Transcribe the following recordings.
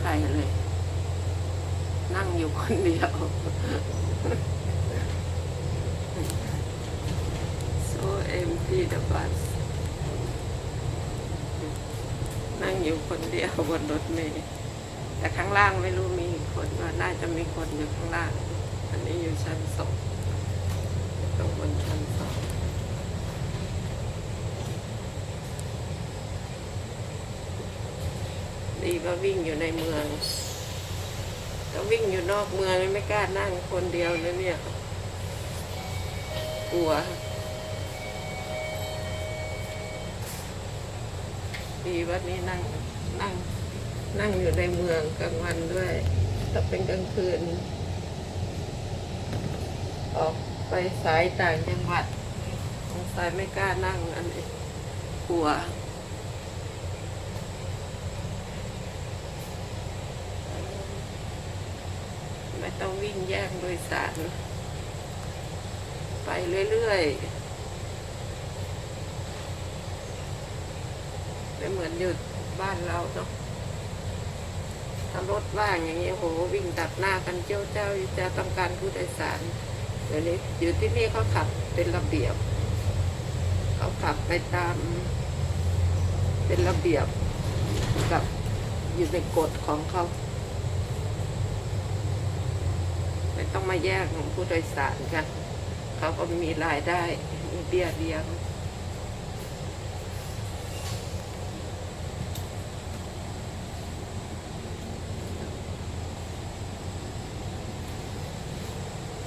ใครเลย นั่งอยู่คนเดียว so empty the bus นั่งอยู่คนเดียวบนรถเมล์แต่ข้างล่างไม่รู้มีคนว่าน่าจะมีคนอยู่ข้างล่าง อันนี้อยู่ชั้นสอง ดีว่าวิ่งอยู่ในเมืองถ้าวิ่งอยู่นอกเมืองไม่กล้านั่งคนเดียวนะเนี่ย กลัว ดีว่านี่นั่งนั่ง นั่งอยู่ในเมืองกลางวันด้วยถ้าเป็นกลางคืน ออกไปสายต่างจังหวัดสงสัยไม่กล้านั่งอันนี้กลัว ไม่ ต้องวิ่งแย่งโดยสาร ไปเรื่อยๆไม่เหมือนอยู่บ้านเราเนาะถ้ารถว่างอย่างนี้โหวิ่งตัดหน้ากันเจ้าเจ้าจะต้องการผู้โดยสาร เดี๋ยวนี้อยู่ที่นี่เขาขับเป็นระเบียบ เขาขับไปตาม เป็นระเบียบกับอยู่ในกฎของเขา ไม่ต้องมาแยกของผู้โดยสารกันเขาก็มีรายได้มีเบี้ยเลี้ยง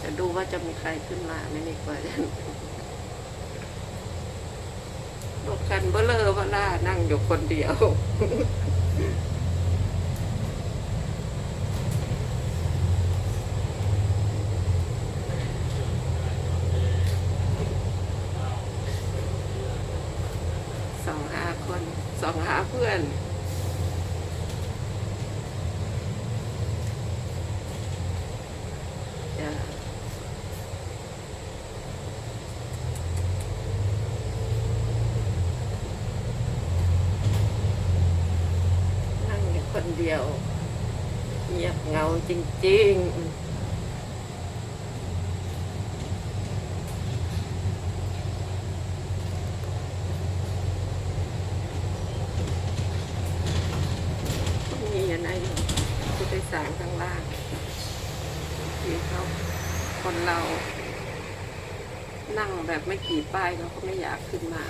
จะดูว่าจะมีใครขึ้นมาไม่นี่กว่าจะรถคันเบลอเบล่านั่งอยู่คนเดียว สองหาคนสองหาเพื่อนนั่งอยู่คนเดียว เงียบเงาจริง ๆ มีอยู่ในผู้โดย สารข้างล่างที่เขาคนเรา นั่งแบบไม่กี่ป้ายเขาก็ไม่อยากขึ้นมา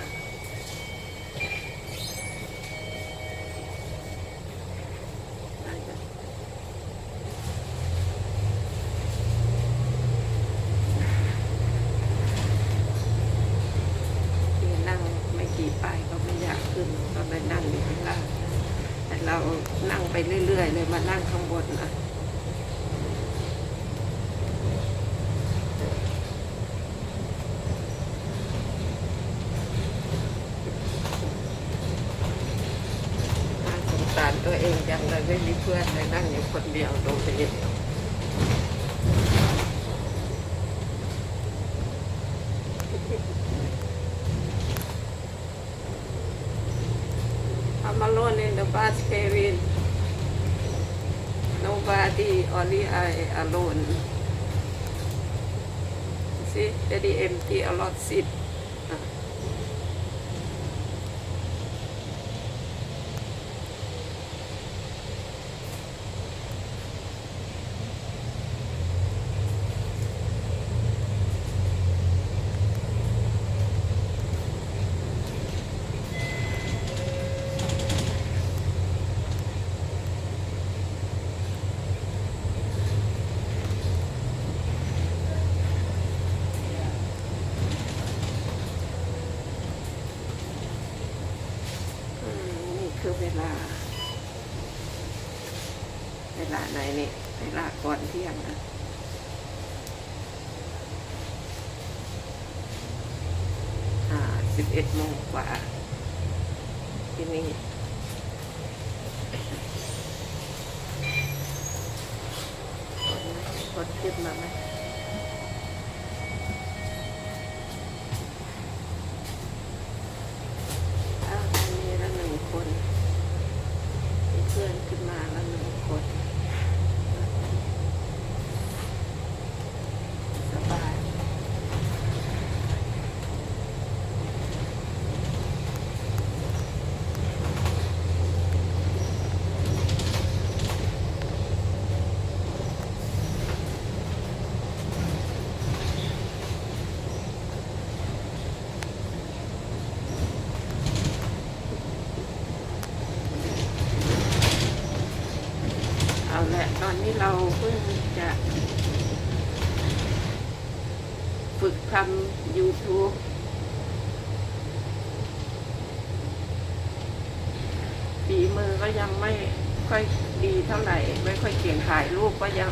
ที่นั่งไม่กี่ป้ายก็ไม่อยากขึ้นก็ไปนั่งอยู่ข้างล่าง แต่ เรานั่งไปเรื่อย ๆ เลยมานั่งข้างบนนะน่าสงสารตัวเองจังเลยไม่มีเพื่อนเลยนั่งอยู่คนเดียวโดดเดี่ยว ทำมาโลน in the bus Kevin nobody only I alone see very empty a lot seat อะ อืมนี่คือเวลา เวลาไหนนี่เวลาก่อนเที่ยงนะอ่าสิบเอ็ดโมงกว่า ที่นี่คนไหมคนขึ้นมาไหมอ้าวอันนี้ละหนึ่งคน มีเพื่อนขึ้นมาแล้วหนึ่งคน ละตอนนี้ เราเพิ่งจะฝึกทำ YouTube ฝีมือก็ยังไม่ค่อยดีเท่าไหร่ ไม่ค่อยเก่งถ่ายรูปก็ยัง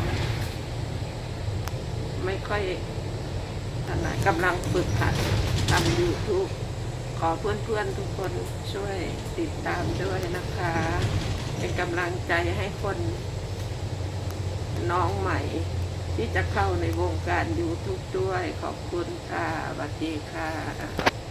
ไม่ค่อยถนัดกำลังฝึกหัดทำ YouTube ขอเพื่อนๆทุกคนช่วยติดตามด้วยนะคะ เป็นกำลังใจให้คน น้องใหม่ ที่จะเข้าในวงการยูทูบด้วยขอบคุณค่ะสวัสดีค่ะ